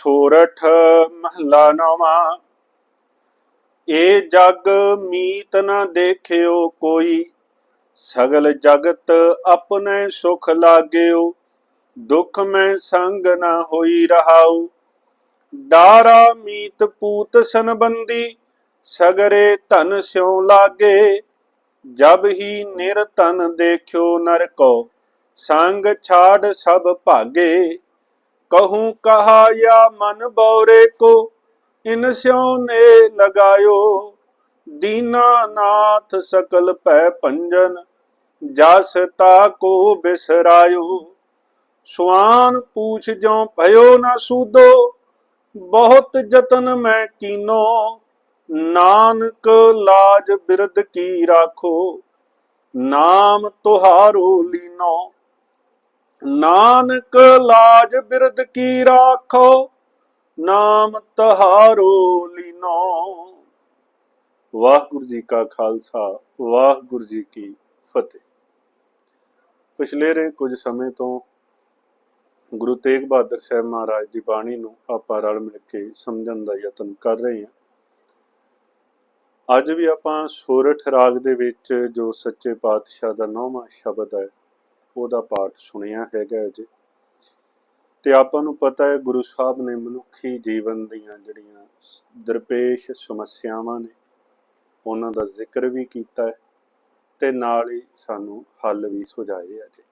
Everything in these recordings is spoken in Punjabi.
ਛੋਰਠ ਮਹਲਾ ਨਵਾਂ। ਇਹ ਜਗ ਮੀਤ ਨਾ ਦੇਖਿਓ ਕੋਈ, ਸਗਲ ਜਗਤ ਆਪਣੇ ਸੁਖ ਲਾਗਿਓ, ਦੁਖ ਮੈਂ ਸੰਗ ਨਾ ਹੋਈ ਰਹਾਉ। ਦਾਰਾ ਮੀਤ ਪੂਤ ਸੰਬੰਦੀ ਸਗਰੇ ਧਨ ਸਿਉ ਲਾਗੇ। ਜਬ ਹੀ ਨਿਰਤਨ ਦੇਖਿਓ ਨਰ ਕੋ ਸੰਗ ਛਾੜ ਸਭ ਭਾਗੇ। ਕਹੂੰ ਕਹਾ या ਮਨ ਬੌਰੇ ਕੋ ਇਨ ਸਿਉ ਨੇ ਲਗਾਇਓ ਦੀਨਾ ਨਾਥ ਸਕਲ ਭੈ ਭੰਜਨ ਜਸ ਤਾ ਕੋ ਸੁਆਨ ਪੂਛ ਜੋ ਭਇਓ ਨਾ ਸੂਦੋ ਬਹੁਤ ਜਤਨ ਮੈਂ ਕੀਨੋ ਨਾਨਕ ਲਾਜ ਬਿਰਦ ਕੀ ਰਾਖੋ ਨਾਮ ਤੁਹਾਰੋ ਲੀਨੋ ਨਾਨਕ ਲਾਜ ਬਿਰਦ ਕੀ ਰਾਖੋ, ਨਾਮ ਤਹਾਰੋ ਲੀਨੋ। ਵਾਹਿਗੁਰੂ ਜੀ ਕਾ ਖਾਲਸਾ, ਵਾਹਿਗੁਰੂ ਜੀ ਕੀ ਫਤਿਹ। ਪਿਛਲੇ ਰੇ ਕੁਝ ਸਮੇਂ ਤੋਂ ਗੁਰੂ ਤੇਗ ਬਹਾਦਰ ਸਾਹਿਬ ਮਹਾਰਾਜ ਦੀ ਬਾਣੀ ਨੂੰ ਆਪਾਂ ਰਲ ਮਿਲ ਕੇ ਸਮਝਣ ਦਾ ਯਤਨ ਕਰ ਰਹੇ ਹਾਂ। ਅੱਜ ਵੀ ਆਪਾਂ ਸੋਰਠ ਰਾਗ ਦੇ ਵਿੱਚ ਜੋ ਸੱਚੇ ਪਾਤਸ਼ਾਹ ਦਾ ਨੌਵਾਂ ਸ਼ਬਦ ਹੈ ਉਹਦਾ ਪਾਠ ਸੁਣਿਆ ਹੈਗਾ ਜੀ। ਤੇ ਆਪਾਂ ਨੂੰ ਪਤਾ ਹੈ ਗੁਰੂ ਸਾਹਿਬ ਨੇ ਮਨੁੱਖੀ ਜੀਵਨ ਦੀਆਂ ਜਿਹੜੀਆਂ ਦਰਪੇਸ਼ ਸਮੱਸਿਆਵਾਂ ਨੇ, ਉਹਨਾਂ ਦਾ ਜ਼ਿਕਰ ਵੀ ਕੀਤਾ ਹੈ ਤੇ ਨਾਲ ਹੀ ਸਾਨੂੰ ਹੱਲ ਵੀ ਸੁਝਾਏ ਆ ਜੀ।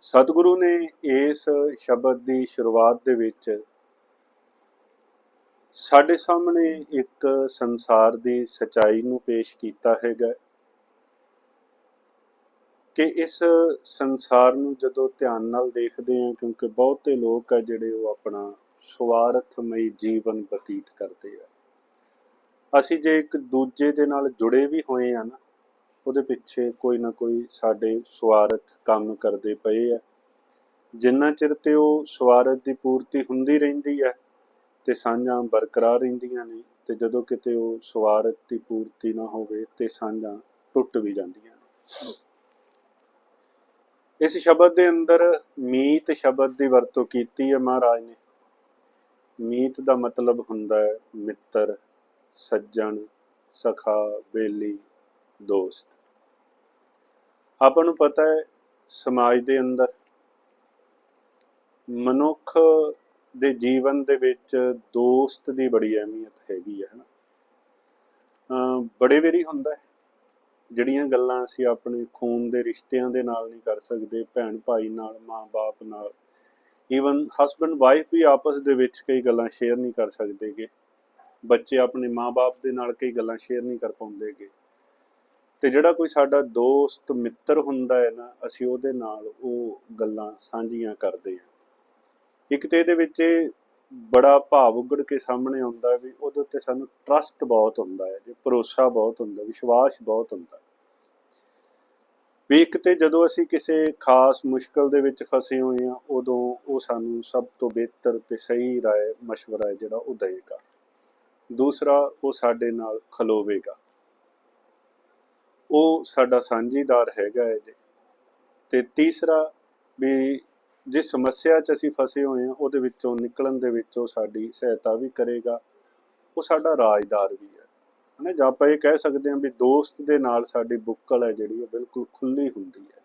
ਸਤਿਗੁਰੂ ਨੇ ਇਸ ਸ਼ਬਦ ਦੀ ਸ਼ੁਰੂਆਤ ਦੇ ਵਿੱਚ ਸਾਡੇ ਸਾਹਮਣੇ ਇੱਕ ਸੰਸਾਰ ਦੀ ਸਚਾਈ ਨੂੰ ਪੇਸ਼ ਕੀਤਾ ਹੈਗਾ ਕਿ ਇਸ ਸੰਸਾਰ ਨੂੰ ਜਦੋਂ ਧਿਆਨ ਨਾਲ ਦੇਖਦੇ ਹਾਂ, ਕਿਉਂਕਿ ਬਹੁਤੇ ਲੋਕ ਆ ਜਿਹੜੇ ਉਹ ਆਪਣਾ ਸਵਾਰਥਮਈ ਜੀਵਨ ਬਤੀਤ ਕਰਦੇ ਆ। ਅਸੀਂ ਜੇ ਇੱਕ ਦੂਜੇ ਦੇ ਨਾਲ ਜੁੜੇ ਵੀ ਹੋਏ ਆ ਨਾ, ਉਹਦੇ ਪਿੱਛੇ ਕੋਈ ਨਾ ਕੋਈ ਸਾਡੇ ਸਵਾਰਥ ਕੰਮ ਕਰਦੇ ਪਏ ਆ। ਜਿੰਨਾ ਚਿਰ ਤੇ ਉਹ ਸਵਾਰਥ ਦੀ ਪੂਰਤੀ ਹੁੰਦੀ ਰਹਿੰਦੀ ਹੈ ਤੇ ਸਾਂਝਾਂ ਬਰਕਰਾਰ ਰਹਿੰਦੀਆਂ ਨੇ, ਤੇ ਜਦੋਂ ਕਿਤੇ ਉਹ ਸਵਾਰਥ ਦੀ ਪੂਰਤੀ ਨਾ ਹੋਵੇ, ਤੇ ਸਾਂਝਾਂ ਟੁੱਟ ਵੀ ਜਾਂਦੀਆਂ ਨੇ। ਇਸ ਸ਼ਬਦ ਦੇ ਅੰਦਰ ਮੀਤ ਸ਼ਬਦ ਦੀ ਵਰਤੋਂ ਕੀਤੀ ਹੈ ਮਹਾਰਾਜ ਨੇ। ਮੀਤ ਦਾ ਮਤਲਬ ਹੁੰਦਾ ਹੈ ਮਿੱਤਰ, ਸੱਜਣ, ਸਖਾ, ਬੇਲੀ, ਦੋਸਤ। ਆਪਾਂ ਨੂੰ ਪਤਾ ਹੈ ਸਮਾਜ ਦੇ ਅੰਦਰ ਮਨੁੱਖ ਦੇ ਜੀਵਨ ਦੇ ਵਿੱਚ ਦੋਸਤ ਦੀ ਬੜੀ ਅਹਿਮੀਅਤ ਹੈਗੀ ਹੈ ਹਨਾ ਅਮ ਬੜੇ ਵੇਰੀ ਹੁੰਦਾ ਹੈ। ਜਿਹੜੀਆਂ ਗੱਲਾਂ ਅਸੀਂ ਆਪਣੇ ਖੂਨ ਦੇ ਰਿਸ਼ਤਿਆਂ ਦੇ ਨਾਲ ਨਹੀਂ ਕਰ ਸਕਦੇ, ਭੈਣ ਭਾਈ ਨਾਲ ਮਾਂ-ਬਾਪ ਨਾਲ ਈਵਨ ਹਸਬੰਡ ਵਾਈਫ ਵੀ ਆਪਸ ਦੇ ਵਿੱਚ ਕਈ ਗੱਲਾਂ ਸ਼ੇਅਰ ਨਹੀਂ ਕਰ ਸਕਦੇਗੇ। ਬੱਚੇ ਆਪਣੇ ਮਾਂ-ਬਾਪ ਦੇ ਨਾਲ ਕਈ ਗੱਲਾਂ ਸ਼ੇਅਰ ਨਹੀਂ ਕਰ ਪਾਉਂਦੇਗੇ। ਤੇ ਜਿਹੜਾ ਕੋਈ ਸਾਡਾ ਦੋਸਤ, ਮਿੱਤਰ ਹੁੰਦਾ ਹੈ ਨਾ, ਅਸੀਂ ਉਹਦੇ ਨਾਲ ਉਹ ਗੱਲਾਂ ਸਾਂਝੀਆਂ ਕਰਦੇ ਹਾਂ। ਇੱਕ ਤੇ ਇਹਦੇ ਵਿੱਚ ਬੜਾ ਭਾਵ ਉਗੜ ਕੇ ਸਾਹਮਣੇ ਆਉਂਦਾ ਵੀ ਉਹਦੇ ਉੱਤੇ ਸਾਨੂੰ ਟਰਸਟ ਬਹੁਤ ਹੁੰਦਾ ਹੈ ਜੇ ਭਰੋਸਾ ਬਹੁਤ ਹੁੰਦਾ ਵਿਸ਼ਵਾਸ ਬਹੁਤ ਹੁੰਦਾ ਵੀ ਇੱਕ ਤੇ ਜਦੋਂ ਅਸੀਂ ਕਿਸੇ ਖਾਸ ਮੁਸ਼ਕਲ ਦੇ ਵਿੱਚ ਫਸੇ ਹੋਏ ਆ ਉਦੋਂ ਉਹ ਸਾਨੂੰ ਸਭ ਤੋਂ ਬਿਹਤਰ ਤੇ ਸਹੀ رائے مشورہ ਹੈ ਜਿਹੜਾ ਉਹ ਦੇਗਾ ਦੂਸਰਾ ਉਹ ਸਾਡੇ ਨਾਲ ਖਲੋਵੇਗਾ ਉਹ ਸਾਡਾ ਸਾਂਝੀਦਾਰ ਹੈਗਾ ਹੈ ਜੀ ਤੇ ਤੀਸਰਾ ਵੀ ਜਿਸ ਸਮੱਸਿਆ 'ਚ ਅਸੀਂ ਫਸੇ ਹੋਏ ਹਾਂ, ਉਹਦੇ ਵਿੱਚੋਂ ਨਿਕਲਣ ਦੇ ਵਿੱਚ ਉਹ ਸਾਡੀ ਸਹਾਇਤਾ ਵੀ ਕਰੇਗਾ। ਉਹ ਸਾਡਾ ਰਾਜਦਾਰ ਵੀ ਹੈ। ਹਨਾ, ਜਾਂ ਆਪਾਂ ਇਹ ਕਹਿ ਸਕਦੇ ਹਾਂ ਵੀ ਦੋਸਤ ਦੇ ਨਾਲ ਸਾਡੀ ਬੁੱਕਲ ਹੈ ਜਿਹੜੀ, ਉਹ ਬਿਲਕੁਲ ਖੁੱਲੀ ਹੁੰਦੀ ਹੈ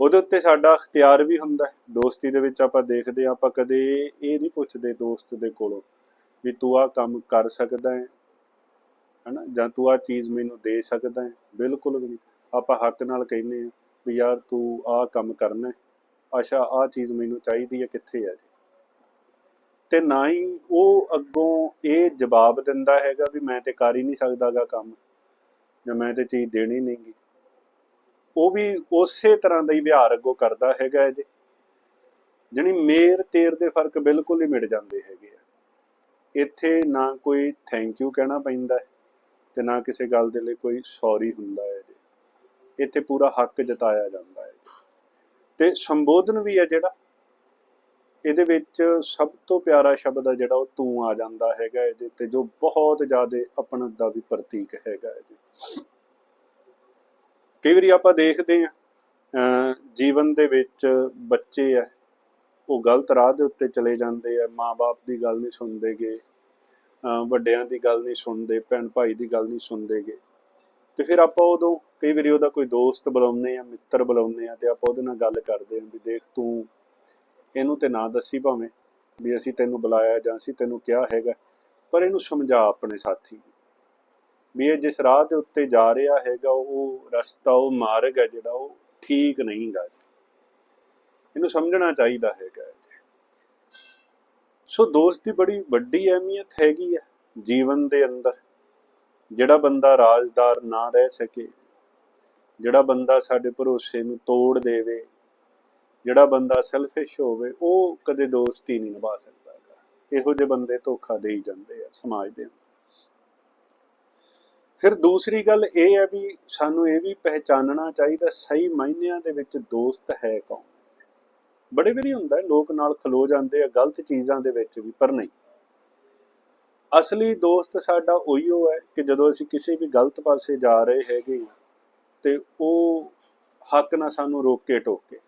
ਉਹਦੇ ਉੱਤੇ ਸਾਡਾ ਅਖਤਿਆਰ ਵੀ ਹੁੰਦਾ ਦੋਸਤੀ ਦੇ ਵਿੱਚ ਆਪਾਂ ਦੇਖਦੇ ਹਾਂ, ਆਪਾਂ ਕਦੇ ਇਹ ਨਹੀਂ ਪੁੱਛਦੇ ਦੋਸਤ ਦੇ ਕੋਲੋਂ ਵੀ ਤੂੰ ਆਹ ਕੰਮ ਕਰ ਸਕਦਾ ਹੈ। ਹਨਾ, ਜਾਂ ਤੂੰ ਆਹ ਚੀਜ਼ ਮੈਨੂੰ ਦੇ ਸਕਦਾ ਹੈ। ਬਿਲਕੁਲ ਵੀ ਨਹੀਂ। ਆਪਾਂ ਹੱਕ ਨਾਲ ਕਹਿੰਦੇ ਹਾਂ ਵੀ ਯਾਰ ਤੂੰ ਆਹ ਕੰਮ ਕਰਨਾ ਹੈ। ਅੱਛਾ ਆਹ ਚੀਜ਼ ਮੈਨੂੰ ਚਾਹੀਦੀ ਹੈ, ਕਿੱਥੇ ਹੈ ਜੀ? ਤੇ ਨਾ ਹੀ ਉਹ ਅੱਗੋਂ ਇਹ ਜਵਾਬ ਦਿੰਦਾ ਹੈਗਾ ਵੀ ਮੈਂ ਤੇ ਕਰ ਹੀ ਨਹੀਂ ਸਕਦਾਗਾ ਕੰਮ, ਜਾਂ ਮੈਂ ਤੇ ਚੀਜ਼ ਦੇਣੀ ਨਹੀਂਗੀ। ਉਹ ਵੀ ਉਸੇ ਤਰ੍ਹਾਂ ਦਾ ਹੀ ਵਿਹਾਰ ਅੱਗੋਂ ਕਰਦਾ ਹੈਗਾ ਹੈ ਜਣੀ ਮੇਰ ਤੇਰ ਦੇ ਫ਼ਰਕ ਬਿਲਕੁਲ ਹੀ ਮਿਟ ਜਾਂਦੇ ਹੈਗੇ ਆ। ਇੱਥੇ ਨਾ ਕੋਈ ਥੈਂਕ ਯੂ ਕਹਿਣਾ ਪੈਂਦਾ ਤੇ ਨਾ ਕਿਸੇ ਗੱਲ ਦੇ ਲਈ ਕੋਈ ਸੌਰੀ ਹੁੰਦਾ ਹੈ ਜੀ। ਇੱਥੇ ਪੂਰਾ ਹੱਕ ਜਤਾਇਆ ਜਾਂਦਾ ਹੈ ਤੇ ਸੰਬੋਧਨ ਵੀ ਹੈ ਜਿਹੜਾ। ਇਹਦੇ ਵਿੱਚ ਸਭ ਤੋਂ ਪਿਆਰਾ ਸ਼ਬਦ ਹੈ ਜਿਹੜਾ, ਉਹ ਤੂੰ ਆ ਜਾਂਦਾ ਹੈਗਾ ਇਹਦੇ ਤੇ, ਜੋ ਬਹੁਤ ਜ਼ਿਆਦਾ ਆਪਣਤ ਦਾ ਵੀ ਪ੍ਰਤੀਕ ਹੈਗਾ ਹੈ ਜੀ ਕਈ ਵਾਰੀ ਆਪਾਂ ਦੇਖਦੇ ਹਾਂ, ਅਹ ਜੀਵਨ ਦੇ ਵਿੱਚ ਬੱਚੇ ਆ, ਉਹ ਗਲਤ ਰਾਹ ਦੇ ਉੱਤੇ ਚਲੇ ਜਾਂਦੇ ਆ ਮਾਪੇ ਦੀ ਗੱਲ ਨਹੀਂ ਸੁਣਦੇਗੇ ਅਹ ਵੱਡਿਆਂ ਦੀ ਗੱਲ ਨਹੀਂ ਸੁਣਦੇ ਭੈਣ ਭਾਈ ਦੀ ਗੱਲ ਨਹੀਂ ਸੁਣਦੇਗੇ ਤੇ ਫਿਰ ਆਪਾਂ ਉਦੋਂ ਕਈ ਵਾਰੀ ਉਹਦਾ ਕੋਈ ਦੋਸਤ ਬੁਲਾਉਂਦੇ ਆ, ਮਿੱਤਰ ਬੁਲਾਉਂਦੇ ਆ ਤੇ ਆਪਾਂ ਉਹਦੇ ਨਾਲ ਗੱਲ ਕਰਦੇ ਆ ਵੀ ਦੇਖ ਤੂੰ ਇਹਨੂੰ ਤੇ ਨਾ ਦੱਸੀ ਭਾਵੇਂ ਵੀ ਅਸੀਂ ਤੈਨੂੰ ਬੁਲਾਇਆ ਜਾਂ ਅਸੀਂ ਤੈਨੂੰ ਕਿਹਾ ਹੈਗਾ, ਪਰ ਇਹਨੂੰ ਸਮਝਾ ਆਪਣੇ ਸਾਥੀ ਵੀ ਇਹ ਜਿਸ ਰਾਹ ਦੇ ਉੱਤੇ ਜਾ ਰਿਹਾ ਹੈਗਾ, ਉਹ ਰਸਤਾ, ਉਹ ਮਾਰਗ ਹੈ ਜਿਹੜਾ ਉਹ ਠੀਕ ਨਹੀਂ ਗਾ। ਇਹਨੂੰ ਸਮਝਣਾ ਚਾਹੀਦਾ ਹੈਗਾ ਸੋ ਦੋਸਤ ਦੀ ਬੜੀ ਵੱਡੀ ਅਹਿਮੀਅਤ ਹੈਗੀ ਹੈ ਜੀਵਨ ਦੇ ਅੰਦਰ। ਜਿਹੜਾ ਬੰਦਾ ਰਾਜਦਾਰ ਨਾ ਰਹਿ ਸਕੇ, ਜਿਹੜਾ ਬੰਦਾ ਸਾਡੇ ਭਰੋਸੇ ਨੂੰ ਤੋੜ ਦੇਵੇ, ਜਿਹੜਾ ਬੰਦਾ ਸੈਲਫਿਸ਼ ਹੋਵੇ, ਉਹ ਕਦੇ ਦੋਸਤੀ ਨਹੀਂ ਨਿਭਾ ਸਕਦਾ ਇਹੋ ਜਿਹੇ ਬੰਦੇ ਧੋਖਾ ਦੇਈ ਜਾਂਦੇ ਆ ਸਮਾਜ ਦੇ ਅੰਦਰ। ਫਿਰ ਦੂਸਰੀ ਗੱਲ ਇਹ ਹੈ ਵੀ ਸਾਨੂੰ ਇਹ ਵੀ ਪਹਿਚਾਨਣਾ ਚਾਹੀਦਾ, ਸਹੀ ਮਾਇਨਿਆਂ ਦੇ ਵਿੱਚ ਦੋਸਤ ਹੈ ਕੌਣ? ਬੜੇ ਵਾਰੀ ਹੁੰਦਾ, ਲੋਕ ਨਾਲ ਖਲੋ ਜਾਂਦੇ ਆ, ਗਲਤ ਚੀਜ਼ਾਂ ਦੇ ਵਿੱਚ ਵੀ, ਪਰ ਨਹੀਂ। ਅਸਲੀ ਦੋਸਤ ਸਾਡਾ ਉਹੀਓ ਹੈ ਕਿ ਜਦੋਂ ਅਸੀਂ ਕਿਸੇ ਵੀ ਗਲਤ ਪਾਸੇ ਜਾ ਰਹੇ ਹੈਗੇ ਹਾਂ, ਤੇ ਉਹ ਹੱਕ ਨਾਲ ਸਾਨੂੰ ਰੋਕ ਕੇ ਟੋਕੇ।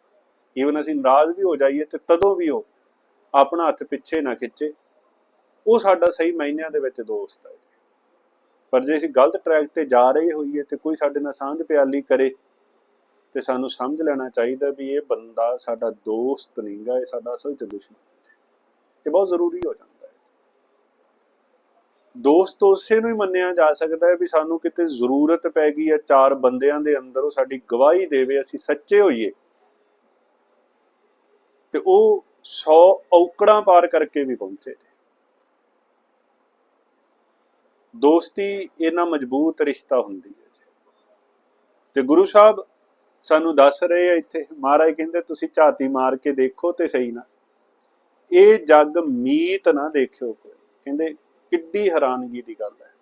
ਈਵਨ ਅਸੀਂ ਨਾਰਾਜ਼ ਵੀ ਹੋ ਜਾਈਏ ਤੇ ਤਦੋਂ ਵੀ ਉਹ ਆਪਣਾ ਹੱਥ ਪਿੱਛੇ ਨਾ ਖਿੱਚੇ। ਉਹ ਸਾਡਾ ਸਹੀ ਮਾਇਨਿਆਂ ਦੇ ਵਿੱਚ ਦੋਸਤ ਹੈ। ਪਰ ਜੇ ਅਸੀਂ ਗਲਤ ਟਰੈਕ ਤੇ ਜਾ ਰਹੇ ਹੋਈਏ ਤੇ ਕੋਈ ਸਾਡੇ ਨਾਲ ਸਾਂਝ ਪਿਆਲੀ ਕਰੇ, ਤੇ ਸਾਨੂੰ ਸਮਝ ਲੈਣਾ ਚਾਹੀਦਾ ਵੀ ਇਹ ਬੰਦਾ ਸਾਡਾ ਦੋਸਤ ਨਹੀਂਗਾ ਇਹ ਸਾਡਾ ਅਸਲ ਚ ਦੁਸ਼ਮਣ ਇਹ ਬਹੁਤ ਜ਼ਰੂਰੀ ਹੋ ਜਾਂਦਾ। ਦੋਸਤ ਉਸੇ ਨੂੰ ਹੀ ਮੰਨਿਆ ਜਾ ਸਕਦਾ ਹੈ ਵੀ ਸਾਨੂੰ ਕਿਤੇ ਜ਼ਰੂਰਤ ਪੈ ਗਈ ਹੈ, ਚਾਰ ਬੰਦਿਆਂ ਦੇ ਅੰਦਰ ਉਹ ਸਾਡੀ ਗਵਾਹੀ ਦੇਵੇ, ਅਸੀਂ ਸੱਚੇ ਹੋਈਏ। ਤੇ ਉਹ 100 ਔਕੜਾਂ ਪਾਰ ਕਰਕੇ ਵੀ ਪਹੁੰਚੇ। ਦੋਸਤੀ ਇਹਨਾਂ ਮਜ਼ਬੂਤ ਰਿਸ਼ਤਾ ਹੁੰਦੀ ਹੈ ਤੇ ਗੁਰੂ ਸਾਹਿਬ ਸਾਨੂੰ ਦੱਸ ਰਹੇ ਆ ਇੱਥੇ, ਮਹਾਰਾਜ ਕਹਿੰਦੇ, ਤੁਸੀਂ ਝਾਤੀ ਮਾਰ ਕੇ ਦੇਖੋ ਤੇ ਸਹੀ ਨਾ। ਇਹ ਜੱਗ ਮੀਤ ਨਾ ਦੇਖਿਓ ਕੋਈ। ਕਹਿੰਦੇ ਕਿੱਡੀ ਹੈਰਾਨਗੀ ਦੀ ਗੱਲ ਹੈ।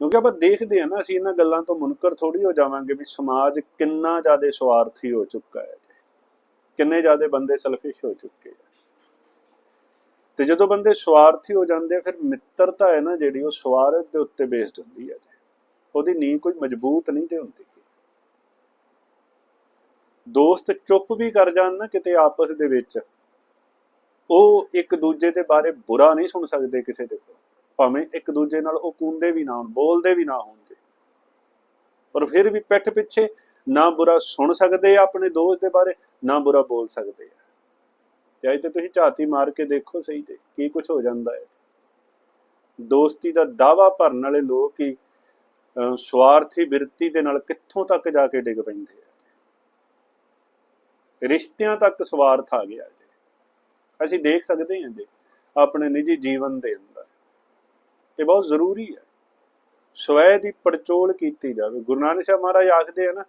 ਕਿਉਂਕਿ ਆਪਾਂ ਦੇਖਦੇ ਆ ਨਾ, ਅਸੀਂ ਇਹਨਾਂ ਗੱਲਾਂ ਤੋਂ ਮੁਨਕਰ ਥੋੜੀ ਹੋ ਜਾਵਾਂਗੇ ਵੀ ਸਮਾਜ ਕਿੰਨਾ ਜ਼ਿਆਦਾ ਸਵਾਰਥੀ ਹੋ ਚੁੱਕਾ ਹੈ ਕਿੰਨੇ ਜ਼ਿਆਦਾ ਬੰਦੇ ਸੈਲਫਿਸ਼ ਹੋ ਚੁੱਕੇ ਆ। ਤੇ ਜਦੋਂ ਬੰਦੇ ਸਵਾਰਥੀ ਹੋ ਜਾਂਦੇ ਆ, ਫਿਰ ਮਿੱਤਰਤਾ ਹੈ ਨਾ ਜਿਹੜੀ, ਉਹ ਸਵਾਰਥ ਦੇ ਉੱਤੇ ਬੇਸਡ ਹੁੰਦੀ ਹੈ ਉਹਦੀ ਨੀਂਹ ਕੋਈ ਮਜ਼ਬੂਤ ਨਹੀਂ ਤੇ ਹੁੰਦੀ। ਦੋਸਤ ਚੁੱਪ ਵੀ ਕਰ ਜਾਣ ਨਾ ਕਿਤੇ ਆਪਸ ਦੇ ਵਿੱਚ। ਉਹ ਇੱਕ ਦੂਜੇ ਦੇ ਬਾਰੇ ਬੁਰਾ ਨਹੀਂ ਸੁਣ ਸਕਦੇ ਕਿਸੇ ਦੇ ਕੋਲ। ਭਾਵੇਂ ਇੱਕ ਦੂਜੇ ਨਾਲ ਉਹ ਕੂੰਦੇ ਵੀ ਨਾ ਹੋਣ, ਬੋਲਦੇ ਵੀ ਨਾ ਹੋਣਗੇ। ਪਰ ਫਿਰ ਵੀ ਪਿੱਠ ਪਿੱਛੇ ਨਾ ਬੁਰਾ ਸੁਣ ਸਕਦੇ ਆ ਆਪਣੇ ਦੋਸਤ ਦੇ ਬਾਰੇ, ਨਾ ਬੁਰਾ ਬੋਲ ਸਕਦੇ ਆ। ਤੇ ਅੱਜ ਤੇ ਤੁਸੀਂ ਝਾਤੀ ਮਾਰ ਕੇ ਦੇਖੋ ਸਹੀ ਤੇ ਕੀ ਕੁਝ ਹੋ ਜਾਂਦਾ ਹੈ। ਦੋਸਤੀ ਦਾ ਦਾਵਾ ਭਰਨ ਵਾਲੇ ਲੋਕ ਹੀ ਸਵਾਰਥੀ ਬਿਰਤੀ ਦੇ ਨਾਲ ਕਿੱਥੋਂ ਤੱਕ ਜਾ ਕੇ ਡਿੱਗ ਪੈਂਦੇ ਆ। ਰਿਸ਼ਤਿਆਂ ਤੱਕ ਸਵਾਰਥ ਆ ਗਿਆ ਅਸੀਂ ਦੇਖ ਸਕਦੇ ਹਾਂ ਜੀ, ਆਪਣੇ ਨਿੱਜੀ ਜੀਵਨ ਦੇ ਅੰਦਰ। ਇਹ ਬਹੁਤ ਜ਼ਰੂਰੀ ਹੈ। ਸਵੈ ਦੀ ਪੜਚੋਲ ਕੀਤੀ ਜਾਵੇ। ਗੁਰੂ ਨਾਨਕ ਸਾਹਿਬ ਮਹਾਰਾਜ ਆਖਦੇ ਆ ਨਾ,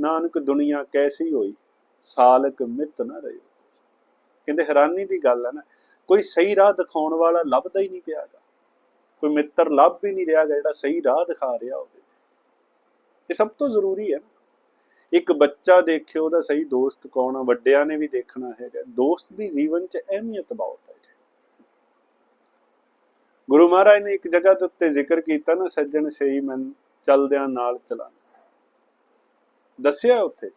ਨਾਨਕ ਦੁਨੀਆ ਕੈਸੀ ਹੋਈ, ਸਾਲਕ ਮਿੱਤ ਨਾ ਰਹੇ। ਕਹਿੰਦੇ ਹੈਰਾਨੀ ਦੀ ਗੱਲ ਹੈ ਨਾ, ਕੋਈ ਸਹੀ ਰਾਹ ਦਿਖਾਉਣ ਵਾਲਾ ਲੱਭਦਾ ਹੀ ਨਹੀਂ ਪਿਆਗਾ ਕੋਈ ਮਿੱਤਰ ਲੱਭ ਹੀ ਨਹੀਂ ਰਿਹਾਗਾ ਜਿਹੜਾ ਸਹੀ ਰਾਹ ਦਿਖਾ ਰਿਹਾ ਹੋਵੇ। ਇਹ ਸਭ ਤੋਂ ਜ਼ਰੂਰੀ ਹੈ ਇੱਕ ਬੱਚਾ ਦੇਖਿਓ ਉਹਦਾ ਸਹੀ ਦੋਸਤ ਕੌਣ ਆ? ਵੱਡਿਆਂ ਨੇ ਵੀ ਦੇਖਣਾ ਹੈਗਾ। ਦੋਸਤ ਦੀ ਜੀਵਨ 'ਚ ਅਹਿਮੀਅਤ ਬਹੁਤ ਹੈ ਗੁਰੂ ਮਹਾਰਾਜ ਨੇ ਇੱਕ ਜਗ੍ਹਾ ਦੇ ਉੱਤੇ ਜ਼ਿਕਰ ਕੀਤਾ ਨਾ, ਸੱਜਣ ਸਹੀ ਮੈਂ ਚੱਲਦਿਆਂ ਨਾਲ ਚਲਾਣਾ ਦੱਸਿਆ ਉੱਥੇ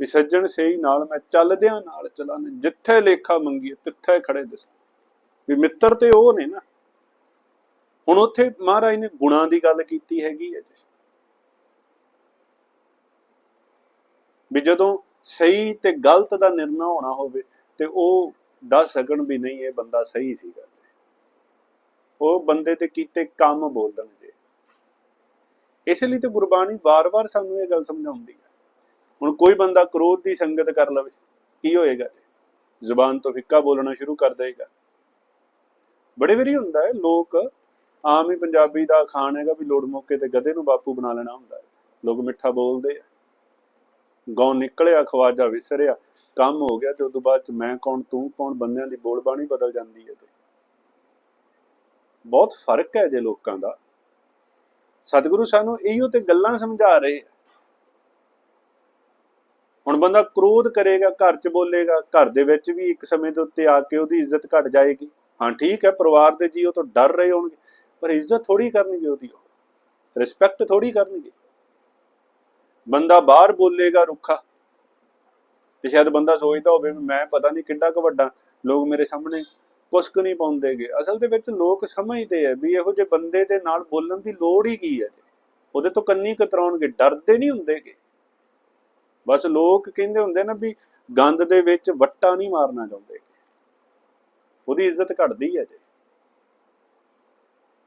ਵੀ ਸੱਜਣ ਸਹੀ ਨਾਲ ਮੈਂ ਚੱਲਦਿਆਂ ਨਾਲ ਚਲਾਣਾ ਜਿੱਥੇ ਲੇਖਾ ਮੰਗੀ ਤਿੱਥੇ ਖੜੇ ਦਿਸ। ਵੀ ਮਿੱਤਰ ਤੇ ਉਹ ਨੇ ਨਾ। ਹੁਣ ਉੱਥੇ ਮਹਾਰਾਜ ਨੇ ਗੁਣਾਂ ਦੀ ਗੱਲ ਕੀਤੀ ਹੈਗੀ ਹੈ ਵੀ ਜਦੋਂ ਸਹੀ ਤੇ ਗਲਤ ਦਾ ਨਿਰਣਾ ਹੋਣਾ ਹੋਵੇ ਤੇ ਉਹ ਦੱਸ ਸਕਣ ਵੀ ਨਹੀਂ ਇਹ ਬੰਦਾ ਸਹੀ ਸੀਗਾ। ਉਹ ਬੰਦੇ ਤੇ ਕੀਤੇ ਕੰਮ ਬੋਲਣ ਜੇ। ਇਸ ਲਈ ਤੇ ਗੁਰਬਾਣੀ ਵਾਰ-ਵਾਰ ਸਾਨੂੰ ਇਹ ਗੱਲ ਸਮਝਾਉਂਦੀ ਹੈ। ਹੁਣ ਕੋਈ ਬੰਦਾ ਕ੍ਰੋਧ ਦੀ ਸੰਗਤ ਕਰ ਲਵੇ, ਕੀ ਹੋਏਗਾ ਜ਼ੁਬਾਨ ਤੋਂ ਫਿੱਕਾ ਬੋਲਣਾ ਸ਼ੁਰੂ ਕਰ ਦੇਗਾ ਬੜੇ ਵਾਰੀ ਹੁੰਦਾ ਹੈ, ਲੋਕ ਆਮ ਹੀ ਪੰਜਾਬੀ ਦਾ ਖਾਣ ਹੈਗਾ ਵੀ ਲੋੜ ਮੌਕੇ ਤੇ ਗਧੇ ਨੂੰ ਬਾਪੂ ਬਣਾ ਲੈਣਾ ਹੁੰਦਾ ਹੈ। ਲੋਕ ਮਿੱਠਾ ਬੋਲਦੇ ਆ। ਗਾਉਂ ਨਿਕਲਿਆ ਖਵਾਜਾ ਵਿਸਰਿਆ, ਕੰਮ ਹੋ ਗਿਆ ਤੇ ਉਸ ਤੋਂ ਬਾਅਦ ਚ ਮੈਂ ਕੌਣ, ਤੂੰ ਕੌਣ, ਬੰਦਿਆਂ ਦੀ ਬੋਲ ਬਾਣੀ ਬਦਲ ਜਾਂਦੀ ਹੈ ਤੇ। ਬਹੁਤ ਫ਼ਰਕ ਹੈ ਜੇ ਲੋਕਾਂ ਦਾ। ਸਤਿਗੁਰੂ ਸਾਨੂੰ ਇਹੋ ਤੇ ਗੱਲਾਂ ਸਮਝਾ ਰਹੇ ਹੁਣ ਬੰਦਾ ਕ੍ਰੋਧ ਕਰੇਗਾ, ਘਰ 'ਚ ਬੋਲੇਗਾ, ਘਰ ਦੇ ਵਿੱਚ ਵੀ ਇੱਕ ਸਮੇਂ ਦੇ ਉੱਤੇ ਆ ਕੇ ਉਹਦੀ ਇੱਜ਼ਤ ਘਟ ਜਾਏਗੀ। ਹਾਂ, ਠੀਕ ਹੈ, ਪਰਿਵਾਰ ਦੇ ਜੀ ਉਹ ਤੋਂ ਡਰ ਰਹੇ ਹੋਣਗੇ, ਪਰ ਇੱਜ਼ਤ ਥੋੜੀ ਕਰਨਗੇ ਉਹਦੀ ਰਿਸਪੈਕਟ ਥੋੜੀ ਕਰਨਗੇ। ਬੰਦਾ ਬਾਹਰ ਬੋਲੇਗਾ ਰੁੱਖਾ। ਤੇ ਸ਼ਾਇਦ ਬੰਦਾ ਸੋਚਦਾ ਹੋਵੇ ਮੈਂ ਪਤਾ ਨਹੀਂ ਕਿੱਡਾ ਕੁ ਵੱਡਾ, ਲੋਕ ਮੇਰੇ ਸਾਹਮਣੇ ਕੁਛ ਕੁ ਨਹੀਂ ਪਾਉਂਦੇਗੇ। ਅਸਲ ਦੇ ਵਿੱਚ ਲੋਕ ਸਮਝਦੇ ਆ ਵੀ ਇਹੋ ਜਿਹੇ ਬੰਦੇ ਦੇ ਨਾਲ ਬੋਲਣ ਦੀ ਲੋੜ ਹੀ ਕੀ ਹੈ ਉਹਦੇ ਤੋਂ ਕੰਨੀ ਕਤਰਾਉਣਗੇ, ਡਰਦੇ ਨਹੀਂ ਹੁੰਦੇਗੇ। ਬਸ ਲੋਕ ਕਹਿੰਦੇ ਹੁੰਦੇ ਨਾ ਵੀ ਗੰਦ ਦੇ ਵਿੱਚ ਵੱਟਾ ਨਹੀਂ ਮਾਰਨਾ ਚਾਹੁੰਦੇ। ਉਹਦੀ ਇੱਜ਼ਤ ਘਟਦੀ ਹੈ ਜੇ।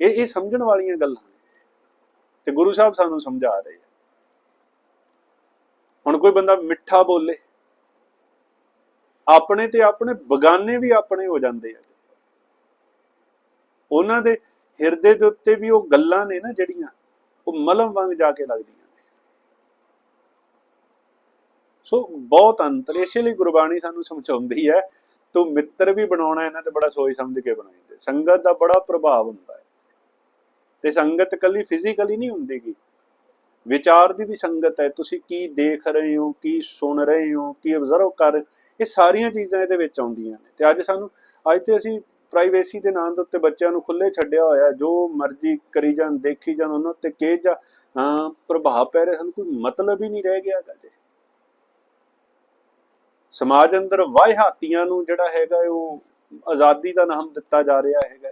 ਇਹ ਇਹ ਸਮਝਣ ਵਾਲੀਆਂ ਗੱਲਾਂ ਨੇ ਤੇ ਗੁਰੂ ਸਾਹਿਬ ਸਾਨੂੰ ਸਮਝਾ ਰਹੇ ਆ। ਹੁਣ ਕੋਈ ਬੰਦਾ ਮਿੱਠਾ ਬੋਲੇ। ਆਪਣੇ ਤੇ ਆਪਣੇ ਬਗਾਨੇ ਵੀ ਆਪਣੇ ਹੋ ਜਾਂਦੇ ਆ। ਉਹਨਾਂ ਦੇ ਹਿਰਦੇ ਦੇ ਉੱਤੇ ਵੀ ਉਹ ਗੱਲਾਂ ਨੇ ਨਾ ਜਿਹੜੀਆਂ, ਉਹ ਮਲਮ ਵਾਂਗ ਜਾ ਕੇ ਲੱਗਦੀਆਂ ਨੇ। ਸੋ ਬਹੁਤ ਅੰਤਰ, ਇਸੇ ਲਈ ਗੁਰਬਾਣੀ ਸਾਨੂੰ ਸਮਝਾਉਂਦੀ ਹੈ, ਤੂੰ ਮਿੱਤਰ ਵੀ ਬਣਾਉਣਾ, ਇਹਨਾਂ ਤੇ ਬੜਾ ਸੋਚ ਸਮਝ ਕੇ ਬਣਾਈਂਦੇ ਸੰਗਤ ਦਾ ਬੜਾ ਪ੍ਰਭਾਵ ਹੁੰਦਾ ਹੈ। ਤੇ ਸੰਗਤ ਕੱਲੀ ਫਿਜ਼ੀਕਲੀ ਨਹੀਂ ਹੁੰਦੀਗੀ ਵਿਚਾਰ ਦੀ ਵੀ ਸੰਗਤ ਹੈ। ਤੁਸੀਂ ਕੀ ਦੇਖ ਰਹੇ ਹੋ, ਕੀ ਸੁਣ ਰਹੇ ਹੋ, ਕੀ ਅਬਜ਼ਰਵ ਕਰ ਇਹ ਸਾਰੀਆਂ ਚੀਜ਼ਾਂ ਇਹਦੇ ਵਿੱਚ ਆਉਂਦੀਆਂ ਨੇ। ਤੇ ਅੱਜ ਸਾਨੂੰ, ਅੱਜ ਤੇ ਅਸੀਂ ਪ੍ਰਾਈਵੇਸੀ ਦੇ ਨਾਂ ਦੇ ਉੱਤੇ ਬੱਚਿਆਂ ਨੂੰ ਖੁੱਲੇ ਛੱਡਿਆ ਹੋਇਆ ਜੋ ਮਰਜ਼ੀ ਕਰੀ ਜਾਣ, ਦੇਖੀ ਜਾਣ, ਉਹਨਾਂ ਉੱਤੇ ਕੇ ਜਾਂ ਪ੍ਰਭਾਵ ਪੈ ਰਿਹਾ, ਸਾਨੂੰ ਕੋਈ ਮਤਲਬ ਹੀ ਨਹੀਂ ਰਹਿ ਗਿਆ ਗਾ ਜੀ। ਸਮਾਜ ਅੰਦਰ ਵਾਹਿਹਾਤੀਆਂ ਨੂੰ ਜਿਹੜਾ ਹੈਗਾ ਉਹ ਆਜ਼ਾਦੀ ਦਾ ਨਾਮ ਦਿੱਤਾ ਜਾ ਰਿਹਾ ਹੈਗਾ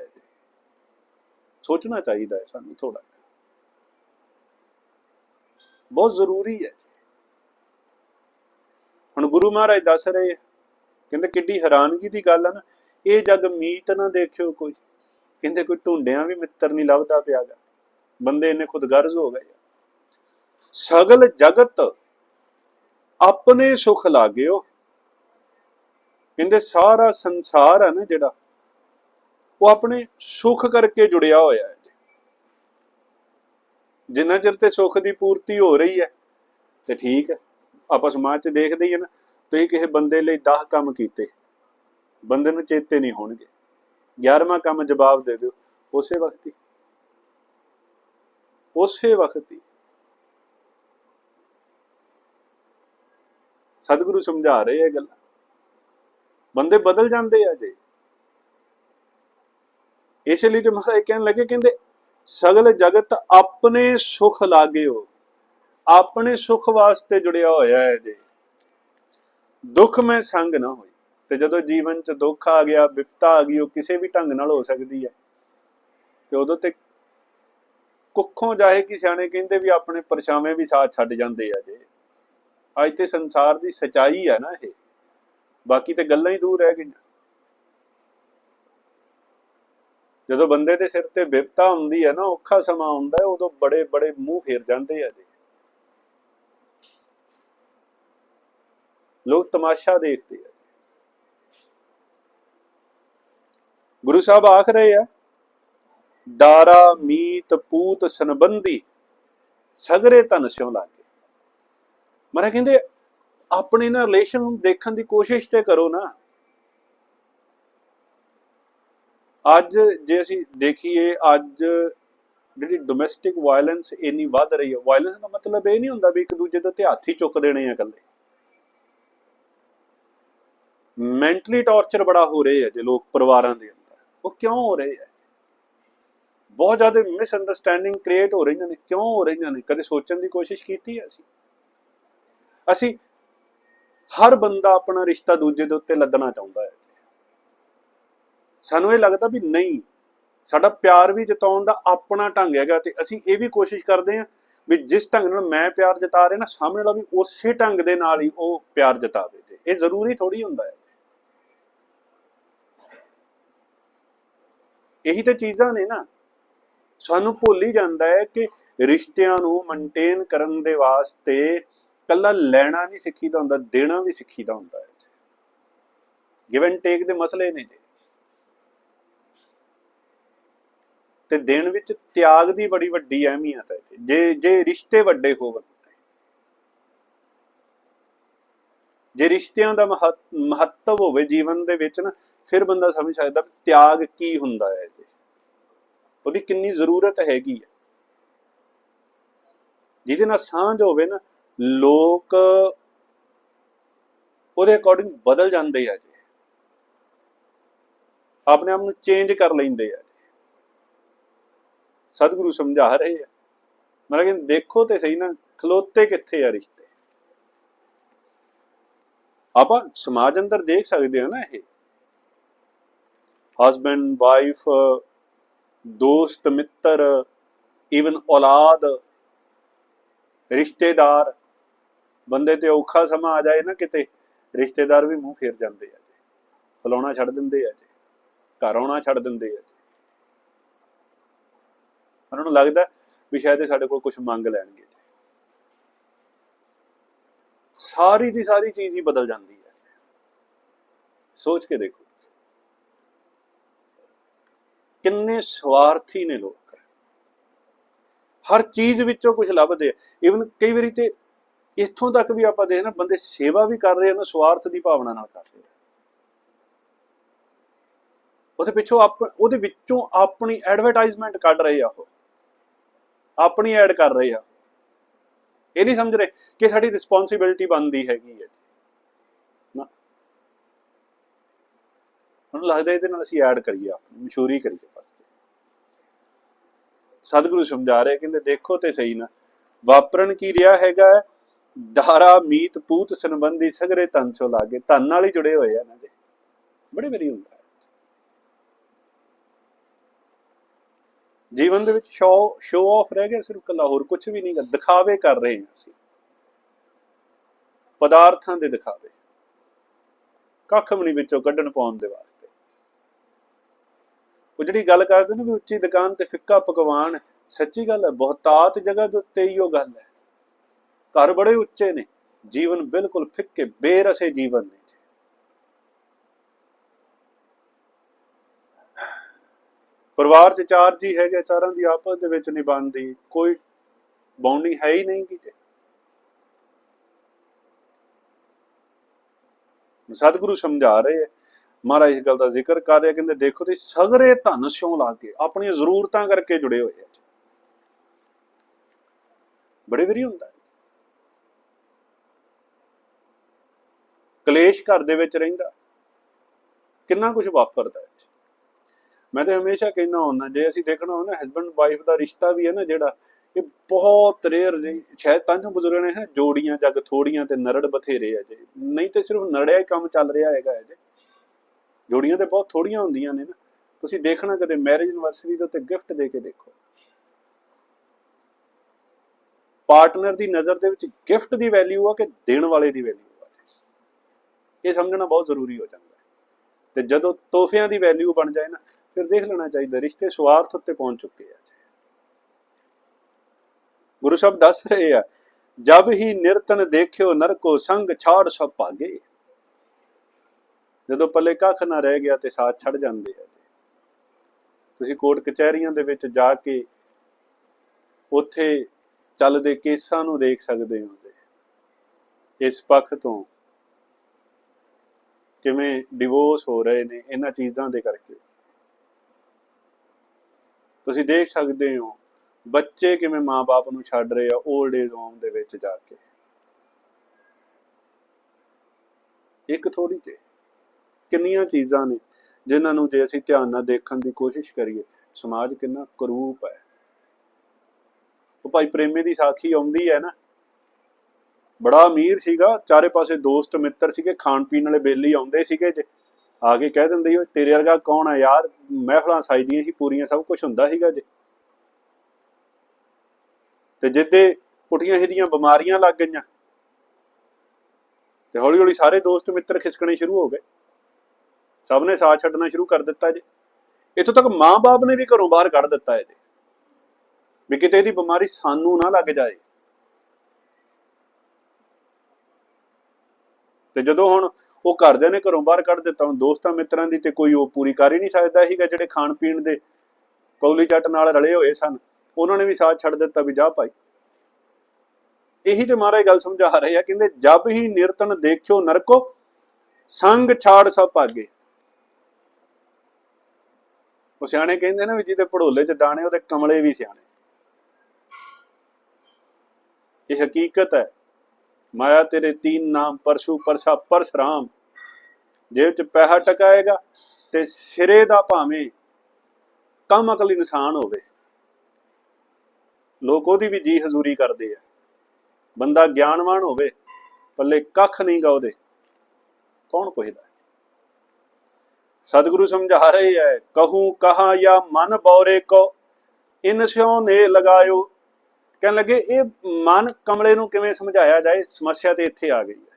ਸੋਚਣਾ ਚਾਹੀਦਾ ਹੈ ਸਾਨੂੰ ਥੋੜਾ ਬਹੁਤ ਜ਼ਰੂਰੀ ਹੈ ਹੁਣ ਗੁਰੂ ਮਹਾਰਾਜ ਦੱਸ ਰਹੇ ਕਹਿੰਦੇ ਕਿੱਡੀ ਹੈਰਾਨਗੀ ਦੀ ਗੱਲ ਹੈ ਨਾ, ਇਹ ਜਗ ਮੀਤ ਨਾ ਦੇਖਿਓ ਕੋਈ, ਕਹਿੰਦੇ ਕੋਈ ਢੂੰਡਿਆਂ ਵੀ ਮਿੱਤਰ ਨਹੀਂ ਲੱਭਦਾ ਪਿਆਗਾ ਬੰਦੇ ਇੰਨੇ ਖੁਦਗਰਜ਼ ਹੋ ਗਏ ਸਗਲ ਜਗਤ ਆਪਣੇ ਸੁਖ ਲਾਗਿਓ। ਕਹਿੰਦੇ ਸਾਰਾ ਸੰਸਾਰ ਹੈ ਨਾ ਜਿਹੜਾ, ਉਹ ਆਪਣੇ ਸੁਖ ਕਰਕੇ ਜੁੜਿਆ ਹੋਇਆ ਹੈ। ਜਿੰਨਾ ਚਿਰ ਤੇ ਸੁੱਖ ਦੀ ਪੂਰਤੀ ਹੋ ਰਹੀ ਹੈ, ਤੇ ਠੀਕ ਹੈ, ਆਪਾਂ ਸਮਾਜ 'ਚ ਦੇਖਦੇ ਹੀ ਹਾਂ ਨਾ, ਤੁਸੀਂ ਕਿਸੇ ਬੰਦੇ ਲਈ 10 ਕੰਮ ਕੀਤੇ, ਬੰਦੇ ਨੂੰ ਚੇਤੇ ਨਹੀਂ ਹੋਣਗੇ 11ਵਾਂ ਕੰਮ ਜਵਾਬ ਦੇ ਦਿਓ, ਉਸੇ ਵਕਤ ਹੀ, ਉਸੇ ਵਕਤ ਹੀ। ਸਤਿਗੁਰੂ ਸਮਝਾ ਰਹੇ ਇਹ ਗੱਲ। ਬੰਦੇ ਬਦਲ ਜਾਂਦੇ ਆ ਜੇ। ਇਸੇ ਲਈ ਤੇ ਮਹਾਰਾਜ ਕਹਿਣ ਲੱਗੇ, ਕਹਿੰਦੇ ਸਗਲ ਜਗਤ ਆਪਣੇ ਸੁਖ ਲਾਗਿਓ, ਆਪਣੇ ਸੁਖ ਵਾਸਤੇ ਜੁੜਿਆ ਹੋਇਆ ਹੈ ਜੀ। ਦੁੱਖ ਮੈਂ ਸੰਗ ਨਾ ਹੋਈ, ਤੇ ਜਦੋਂ ਜੀਵਨ 'ਚ ਦੁੱਖ ਆ ਗਿਆ, ਵਿਪਤਾ ਆ ਗਈ, ਉਹ ਕਿਸੇ ਵੀ ਢੰਗ ਨਾਲ ਹੋ ਸਕਦੀ ਹੈ। ਤੇ ਉਦੋਂ ਤੇ ਕੁੱਖੋਂ ਜਾਏ ਕਿ ਸਿਆਣੇ ਕਹਿੰਦੇ ਵੀ ਆਪਣੇ ਪਰਛਾਵੇਂ ਵੀ ਸਾਥ ਛੱਡ ਜਾਂਦੇ ਆ ਜੇ। ਅੱਜ ਤੇ ਸੰਸਾਰ ਦੀ ਸਚਾਈ ਹੈ ਨਾ ਇਹ। ਬਾਕੀ ਤੇ ਗੱਲਾਂ ਹੀ ਦੂਰ ਰਹਿ ਗਈਆਂ। ਜਦੋਂ ਬੰਦੇ ਦੇ ਸਿਰ ਤੇ ਵਿਪਤਾ ਹੁੰਦੀ ਹੈ ਨਾ, ਔਖਾ ਸਮਾਂ ਹੁੰਦਾ ਹੈ, ਉਦੋਂ ਬੜੇ ਬੜੇ ਮੂੰਹ ਫੇਰ ਜਾਂਦੇ ਆ ਜੀ। ਲੋਕ ਤਮਾਸ਼ਾ ਦੇਖਦੇ ਆ। ਗੁਰੂ ਸਾਹਿਬ ਆਖ ਰਹੇ ਆ, ਦਾਰਾ, ਮੀਤ, ਪੂਤ, ਸੰਬੰਧੀ ਸਗਰੇ ਤਨ ਸਿਉ ਲਾਗੇ। ਮਰਾ ਕਹਿੰਦੇ, ਆਪਣੇ ਨਾਲ ਰਿਲੇਸ਼ਨ ਦੇਖਣ ਦੀ ਕੋਸ਼ਿਸ਼ ਤੇ ਕਰੋ ਨਾ। ਅੱਜ ਜੇ ਅਸੀਂ ਦੇਖੀਏ, ਅੱਜ ਜਿਹੜੀ ਡੋਮੈਸਟਿਕ ਵਾਇਲੈਂਸ ਇੰਨੀ ਵੱਧ ਰਹੀ ਹੈ ਵਾਇਲੈਂਸ ਦਾ ਮਤਲਬ ਇਹ ਨਹੀਂ ਹੁੰਦਾ ਵੀ ਇੱਕ ਦੂਜੇ ਦੇ ਤੇ ਹੱਥ ਹੀ ਚੁੱਕ ਦੇਣੇ ਆ ਇਕੱਲੇ। ਮੈਂਟਲੀ ਟਾਰਚਰ ਬੜਾ ਹੋ ਰਿਹਾ ਹੈ ਜੇ ਲੋਕ ਪਰਿਵਾਰਾਂ ਦੇ ਅੰਦਰ। ਉਹ ਕਿਉਂ ਹੋ ਰਹੇ ਹੈ ਬਹੁਤ ਜ਼ਿਆਦਾ ਮਿਸ ਅੰਡਰਸਟੈਂਡਿੰਗ ਕ੍ਰੀਏਟ ਹੋ ਰਹੀਆਂ ਨੇ। ਕਿਉਂ ਹੋ ਰਹੀਆਂ ਨੇ? ਕਦੇ ਸੋਚਣ ਦੀ ਕੋਸ਼ਿਸ਼ ਕੀਤੀ ਹੈ ਅਸੀਂ? ਅਸੀਂ ਹਰ ਬੰਦਾ ਆਪਣਾ ਰਿਸ਼ਤਾ ਦੂਜੇ ਦੇ ਉੱਤੇ ਲੱਦਣਾ ਚਾਹੁੰਦਾ ਹੈ। ਸਾਨੂੰ ਇਹ ਲੱਗਦਾ ਵੀ ਨਹੀਂ। ਸਾਡਾ ਪਿਆਰ ਵੀ ਜਤਾਉਣ ਦਾ ਆਪਣਾ ਢੰਗ ਹੈਗਾ ਤੇ ਅਸੀਂ ਇਹ ਵੀ ਕੋਸ਼ਿਸ਼ ਕਰਦੇ ਹਾਂ ਵੀ ਜਿਸ ਢੰਗ ਨਾਲ ਮੈਂ ਪਿਆਰ ਜਤਾ ਰਿਹਾ ਨਾ, ਸਾਹਮਣੇ ਵਾਲਾ ਵੀ ਉਸੇ ਢੰਗ ਦੇ ਨਾਲ ਹੀ ਉਹ ਪਿਆਰ ਜਤਾਵੇ ਤੇ। ਇਹ ਜ਼ਰੂਰੀ ਥੋੜੀ ਹੁੰਦਾ ਹੈ। ਇਹੀ ਤੇ ਚੀਜ਼ਾਂ ਨੇ ਨਾ। ਸਾਨੂੰ ਭੁੱਲ ਹੀ ਜਾਂਦਾ ਹੈ ਕਿ ਰਿਸ਼ਤਿਆਂ ਨੂੰ ਮੇਨਟੇਨ ਕਰਨ ਦੇ ਵਾਸਤੇ ਕੱਲਾ ਲੈਣਾ ਨਹੀਂ ਸਿੱਖੀਦਾ ਹੁੰਦਾ, ਦੇਣਾ ਵੀ ਸਿੱਖੀਦਾ ਹੁੰਦਾ ਹੈ। ਗਿਵ ਐਂਡ ਟੇਕ ਦੇ ਮਸਲੇ ਨੇ ਜੀ। ਤੇ ਦੇਣ ਵਿੱਚ ਤਿਆਗ ਦੀ ਬੜੀ ਵੱਡੀ ਅਹਿਮੀਅਤ ਹੈ ਜੇ ਜੇ ਰਿਸ਼ਤੇ ਵੱਡੇ ਹੋਵਣ ਜੇ ਰਿਸ਼ਤਿਆਂ ਦਾ ਮਹੱਤ- ਮਹੱਤਵ ਹੋਵੇ ਜੀਵਨ ਦੇ ਵਿੱਚ ਨਾ, ਫਿਰ ਬੰਦਾ ਸਮਝ ਸਕਦਾ ਤਿਆਗ ਕੀ ਹੁੰਦਾ ਹੈ ਜੀ ਉਹਦੀ ਕਿੰਨੀ ਜ਼ਰੂਰਤ ਹੈਗੀ ਹੈ। ਜਿਹਦੇ ਨਾਲ ਸਾਂਝ ਹੋਵੇ ਨਾ, ਲੋਕ ਉਹਦੇ ਅਕੋਰਡਿੰਗ ਬਦਲ ਜਾਂਦੇ ਆ ਜੀ। ਆਪਣੇ ਆਪ ਨੂੰ ਚੇਂਜ ਕਰ ਲੈਂਦੇ ਆ। ਸਤਿਗੁਰੂ ਸਮਝਾ ਰਹੇ ਆ। ਮੈਂ ਕਹਿੰਦਾ, ਦੇਖੋ ਤੇ ਸਹੀ ਨਾ, ਖਲੋਤੇ ਕਿੱਥੇ ਆ ਰਿਸ਼ਤੇ? ਆਪਾਂ ਸਮਾਜ ਅੰਦਰ ਦੇਖ ਸਕਦੇ ਹਾਂ ਨਾ ਇਹ। ਹਸਬੈਂਡ ਵਾਈਫ ਦੋਸਤ, ਮਿੱਤਰ ਈਵਨ ਔਲਾਦ, ਰਿਸ਼ਤੇਦਾਰ। ਬੰਦੇ ਤੇ ਔਖਾ ਸਮਾਂ ਆ ਜਾਏ ਨਾ ਕਿਤੇ, ਰਿਸ਼ਤੇਦਾਰ ਵੀ ਮੂੰਹ ਫੇਰ ਜਾਂਦੇ ਆ ਜੀ। ਬੁਲਾਉਣਾ ਛੱਡ ਦਿੰਦੇ ਆ ਜੀ। ਘਰ ਆਉਣਾ ਛੱਡ ਦਿੰਦੇ ਆ ਜੀ। ਉਹਨਾਂ ਨੂੰ ਲੱਗਦਾ ਵੀ ਸ਼ਾਇਦ ਇਹ ਸਾਡੇ ਕੋਲ ਕੁਝ ਮੰਗ ਲੈਣਗੇ। ਸਾਰੀ ਦੀ ਸਾਰੀ ਚੀਜ਼ ਹੀ ਬਦਲ ਜਾਂਦੀ ਹੈ। ਸੋਚ ਕੇ ਦੇਖੋ ਤੁਸੀਂ। ਕਿੰਨੇ ਸਵਾਰਥੀ ਨੇ ਲੋਕ। ਹਰ ਚੀਜ਼ ਵਿੱਚੋਂ ਕੁਝ ਲੱਭਦੇ ਆ। ਇਵਨ ਕਈ ਵਾਰੀ ਤੇ ਇੱਥੋਂ ਤੱਕ ਵੀ ਆਪਾਂ ਦੇਖਣਾ ਬੰਦੇ ਸੇਵਾ ਵੀ ਕਰ ਰਹੇ ਹਨ ਸਵਾਰਥ ਦੀ ਭਾਵਨਾ ਨਾਲ ਕਰ ਰਹੇ ਉਹਦੇ ਪਿੱਛੋਂ ਆਪ, ਉਹਦੇ ਵਿੱਚੋਂ ਆਪਣੀ ਐਡਵਰਟਾਈਜ਼ਮੈਂਟ ਕੱਢ ਰਹੇ ਆ ਉਹ। ਆਪਣੀ ਐਡ ਕਰ ਰਹੇ ਆ। ਇਹ ਨਹੀਂ ਸਮਝ ਰਹੇ ਕਿ ਸਾਡੀ ਰਿਸਪੌਂਸਿਬਿਲਟੀ ਬਣਦੀ ਹੈਗੀ ਹੈ। ਨਾ। ਹੁਣ ਲੱਗਦਾ ਇਹਦੇ ਨਾਲ ਅਸੀਂ ਐਡ ਕਰੀਏ, ਆਪਣੀ, ਮਸ਼ਹੂਰੀ ਕਰੀਏ ਬਸ। ਸਤਿਗੁਰੂ ਸਮਝਾ ਰਹੇ, ਕਹਿੰਦੇ ਦੇਖੋ ਤੇ ਸਹੀ ਨਾ। ਵਾਪਰਨ ਕੀ ਰਿਹਾ ਹੈਗਾ? ਹੈ? ਦਾਰਾ ਮੀਤ, ਪੂਤ, ਸੰਬੰਧੀ ਸਗਰੇ ਧਨ ਸੋ ਲਾਗੇ। ਧਨ ਨਾਲ ਹੀ ਜੁੜੇ ਹੋਏ ਆ ਇਹਨਾਂ ਦੇ ਬੜੇ ਵਾਰੀ ਹੁੰਦਾ ਹੈ ਜੀਵਨ ਦੇ ਵਿੱਚ ਸ਼ੋ ਸ਼ੋ ਆਫ ਰਹਿ ਗਿਆ ਸਿਰਫ ਕੱਲਾ ਹੋਰ ਕੁਝ ਵੀ ਨਹੀਂ ਦਿਖਾਵੇ ਕਰ ਰਹੇ ਹਾਂ ਅਸੀਂ। ਪਦਾਰਥਾਂ ਦੇ ਦਿਖਾਵੇ। ਕੱਖ ਵੀ ਨਹੀਂ ਵਿੱਚੋਂ ਕੱਢਣ ਪਾਉਣ ਦੇ ਵਾਸਤੇ। ਉਹ ਜਿਹੜੀ ਗੱਲ ਕਰਦੇ ਨੇ ਵੀ ਉੱਚੀ ਦੁਕਾਨ ਤੇ ਫਿੱਕਾ ਪਕਵਾਨ, ਸੱਚੀ ਗੱਲ ਹੈ, ਬਹੁਤਾਤ ਜਗ੍ਹਾ ਦੇ ਉੱਤੇ ਹੀ ਉਹ ਗੱਲ ਹੈ। ਘਰ ਬੜੇ ਉੱਚੇ ਨੇ। ਜੀਵਨ ਬਿਲਕੁਲ ਫਿੱਕੇ, ਬੇਰਸੇ ਜੀਵਨ ਨੇ। ਪਰਿਵਾਰ ਚ ਚਾਰ ਜੀ ਹੈਗੇ ਚਾਰਾਂ ਦੀ ਆਪਸ ਦੇ ਵਿੱਚ ਨਹੀਂ ਬਣਦੀ, ਕੋਈ ਬੌਂਡਿੰਗ ਹੈ ਹੀ ਨਹੀਂ ਕਿਤੇ। ਸਤਿਗੁਰੂ ਸਮਝਾ ਰਹੇ ਹੈ ਮਹਾਰਾਜ ਇਸ ਗੱਲ ਦਾ ਜ਼ਿਕਰ ਕਰ ਰਿਹਾ ਕਹਿੰਦੇ ਦੇਖੋ ਤੇ ਸਗਰੇ ਧਨ ਸਿਉ ਲਾ ਕੇ ਆਪਣੀਆਂ ਜ਼ਰੂਰਤਾਂ ਕਰਕੇ ਜੁੜੇ ਹੋਏ ਆ। ਬੜੇ ਵਾਰੀ ਹੁੰਦਾ ਕਲੇਸ਼ ਘਰ ਦੇ ਵਿੱਚ ਰਹਿੰਦਾ। ਕਿੰਨਾ ਕੁਝ ਵਾਪਰਦਾ ਹੈ। ਮੈਂ ਤੇ ਹਮੇਸ਼ਾ ਕਹਿੰਦਾ ਹੁੰਦਾ, ਜੇ ਅਸੀਂ ਦੇਖਣਾ ਹੁੰਦਾ ਹਸਬੰਡ ਵਾਈਫ ਦਾ ਰਿਸ਼ਤਾ ਵੀ ਹੈ ਨਾ ਜਿਹੜਾ, ਇਹ ਬਹੁਤ ਰੇਅਰ ਸ਼ਾਇਦ ਤਾਂ ਜੋ ਬਜ਼ੁਰਗਾਂ ਨੇ ਜੋੜੀਆਂ, ਜੱਗ ਥੋੜੀਆਂ ਤੇ ਨਰੜ ਬਥੇਰੇ ਆ ਜੇ। ਨਹੀਂ ਤੇ ਸਿਰਫ ਨੜਿਆ ਹੀ ਕੰਮ ਚੱਲ ਰਿਹਾ ਹੈਗਾ ਜੇ। ਜੋੜੀਆਂ ਤੇ ਬਹੁਤ ਥੋੜੀਆਂ ਹੁੰਦੀਆਂ ਨੇ ਨਾ। ਤੁਸੀਂ ਦੇਖਣਾ ਕਦੇ ਮੈਰਿਜ ਐਨਵਰਸਰੀ ਦੇ ਉੱਤੇ ਗਿਫਟ ਦੇ ਕੇ ਦੇਖੋ। ਪਾਰਟਨਰ ਦੀ ਨਜ਼ਰ ਦੇ ਵਿੱਚ ਗਿਫਟ ਦੀ ਵੈਲਿਊ ਆ ਕਿ ਦੇਣ ਵਾਲੇ ਦੀ ਵੈਲਿਊ ਆ ਇਹ ਸਮਝਣਾ ਬਹੁਤ ਜ਼ਰੂਰੀ ਹੋ ਜਾਂਦਾ ਹੈ। ਤੇ ਜਦੋਂ ਤੋਹਫਿਆਂ ਦੀ ਵੈਲਿਊ ਬਣ ਜਾਏ ਨਾ ਫਿਰ ਦੇਖ ਲੈਣਾ ਚਾਹੀਦਾ, ਰਿਸ਼ਤੇ ਸਵਾਰਥ ਉੱਤੇ ਪਹੁੰਚ ਚੁੱਕੇ ਆ। ਗੁਰੂ ਸਾਹਿਬ ਦੱਸ ਰਹੇ ਆ, ਜਬ ਹੀ ਨਿਰਤਨ ਦੇਖਿਓ ਨਰਕੋ ਸੰਗ ਛਾੜ ਸਭ ਭਾਗੇ। ਜਦੋਂ ਪੱਲੇ ਕੱਖ ਨਾ ਰਹਿ ਗਿਆ ਤੇ ਸਾਥ ਛੱਡ ਜਾਂਦੇ ਆ। ਤੁਸੀਂ ਕੋਰਟ ਕਚਹਿਰੀਆਂ ਦੇ ਵਿੱਚ ਜਾ ਕੇ ਉੱਥੇ ਚੱਲਦੇ ਕੇਸਾਂ ਨੂੰ ਦੇਖ ਸਕਦੇ ਹੋ ਜੀ। ਇਸ ਪੱਖ ਤੋਂ ਕਿਵੇਂ ਡਿਵੋਰਸ ਹੋ ਰਹੇ ਨੇ, ਇਹਨਾਂ ਚੀਜ਼ਾਂ ਦੇ ਕਰਕੇ। ਤੁਸੀਂ ਦੇਖ ਸਕਦੇ ਹੋ, ਬੱਚੇ ਕਿਵੇਂ ਮਾਪੇ ਨੂੰ ਛੱਡ ਰਹੇ ਆ 올ਡ ਏਜ ਹੋਮ ਦੇ ਵਿੱਚ ਜਾ ਕੇ। ਇੱਕ ਥੋੜੀ ਤੇ ਕਿੰਨੀਆਂ ਚੀਜ਼ਾਂ ਨੇ ਜਿਨ੍ਹਾਂ ਨੂੰ ਜੇ ਅਸੀਂ ਧਿਆਨ ਨਾਲ ਦੇਖਣ ਦੀ ਕੋਸ਼ਿਸ਼ ਕਰੀਏ, ਸਮਾਜ ਕਿੰਨਾ ਕਰੂਪ ਹੈ। ਉਹ ਭਾਈ ਪ੍ਰੇਮੇ ਦੀ ਸਾਖੀ ਆਉਂਦੀ ਹੈ ਨਾ। ਬੜਾ ਅਮੀਰ ਸੀਗਾ, ਚਾਰੇ ਪਾਸੇ ਦੋਸਤ ਮਿੱਤਰ ਸੀਗੇ ਖਾਣ ਪੀਣ ਵਾਲੇ ਬੇਲੀ ਆਉਂਦੇ ਸੀਗੇ ਜੇ। ਆ ਕੇ ਕਹਿ ਦਿੰਦੇ ਓਏ, ਤੇਰੇ ਵਰਗਾ ਕੌਣ ਆ ਯਾਰ? ਮਹਿਫਲਾਂ ਸਾਈਦੀਆਂ ਹੀ ਪੂਰੀਆਂ ਸਭ ਕੁਝ ਹੁੰਦਾ ਸੀਗਾ ਜੇ। ਤੇ ਜਿੱਦੇ ਪੁੱਠੀਆਂ ਸਿੱਧੀਆਂ ਬਿਮਾਰੀਆਂ ਲੱਗ ਗਈਆਂ, ਤੇ ਹੌਲੀ ਹੌਲੀ ਸਾਰੇ ਦੋਸਤ ਮਿੱਤਰ ਖਿਸਕਣੇ ਸ਼ੁਰੂ ਹੋ ਗਏ। ਸਭ ਨੇ ਸਾਥ ਛੱਡਣਾ ਸ਼ੁਰੂ ਕਰ ਦਿੱਤਾ ਜੇ। ਇੱਥੋਂ ਤੱਕ ਮਾਂ-ਬਾਪ ਨੇ ਵੀ ਘਰੋਂ ਬਾਹਰ ਕੱਢ ਦਿੱਤਾ ਇਹ ਵੀ ਕਿਤੇ ਇਹਦੀ ਬਿਮਾਰੀ ਸਾਨੂੰ ਨਾ ਲੱਗ ਜਾਏ। ਤੇ ਜਦੋਂ ਹੁਣ ਉਹ ਘਰਦਿਆਂ ਨੇ ਘਰੋਂ ਬਾਹਰ ਕੱਢ ਦਿੱਤਾ। ਹੁਣ ਦੋਸਤਾਂ ਮਿੱਤਰਾਂ ਦੀ ਤੇ ਕੋਈ ਉਹ ਪੂਰੀ ਕਰ ਹੀ ਨਹੀਂ ਸਕਦਾ ਸੀਗਾ, ਜਿਹੜੇ ਖਾਣ ਪੀਣ ਦੇ ਕੌਲੀ ਚੱਟ ਨਾਲ ਰਲੇ ਹੋਏ ਸਨ। ਉਹਨਾਂ ਨੇ ਵੀ ਸਾਥ ਛੱਡ ਦਿੱਤਾ ਵੀ ਜਾ ਭਾਈ। ਇਹੀ ਤੇ ਮਹਾਰਾਜ ਗੱਲ ਸਮਝਾ ਰਹੇ ਆ, ਕਹਿੰਦੇ, ਜਬ ਹੀ ਨਿਰਤਨ ਦੇਖਿਓ ਨਰਕੋ, ਸੰਗ ਛਾੜ ਸਭ ਭਾਗੇ। ਉਹ ਸਿਆਣੇ ਕਹਿੰਦੇ ਨੇ ਵੀ ਜਿਹਦੇ ਪੜੋਲੇ ਚ ਦਾਣੇ, ਉਹਦੇ ਕਮਲੇ ਵੀ ਸਿਆਣੇ। ਇਹ ਹਕੀਕਤ ਹੈ। ਮਾਇਆ ਤੇਰੇ ਤੀਨ ਨਾਮ, ਪਰਸ਼ੂ, ਪਰਸਾ, ਪਰਸ਼ਰਾਮ। ਜੇਬ ਚ ਪੈਸਾ ਟਕਾਏਗਾ ਤੇ ਸਿਰੇ ਦਾ ਭਾਵੇਂ ਕੰਮ ਅਕਲ ਇਨਸਾਨ ਹੋਵੇ। ਲੋਕ ਉਹਦੀ ਵੀ ਜੀ ਹਜ਼ੂਰੀ ਕਰਦੇ ਆ। ਬੰਦਾ ਗਿਆਨਵਾਨ ਹੋਵੇ, ਪੱਲੇ ਕੱਖ ਨਹੀਂ ਗਾ ਉਹਦੇ। ਕੌਣ ਪੁੱਛਦਾ? ਸਤਿਗੁਰੂ ਸਮਝਾ ਰਹੇ ਹੈ ਕਹੂੰ ਕਹਾ ਜਾਂ ਮਨ ਬੌਰੇ ਕੋ, ਇਨ ਸਿਉ ਨੇ ਲਗਾਇਓ। ਕਹਿਣ ਲੱਗੇ, ਇਹ ਮਨ ਕਮਲੇ ਨੂੰ ਕਿਵੇਂ ਸਮਝਾਇਆ ਜਾਏ? ਸਮੱਸਿਆ ਤੇ ਇੱਥੇ ਆ ਗਈ ਹੈ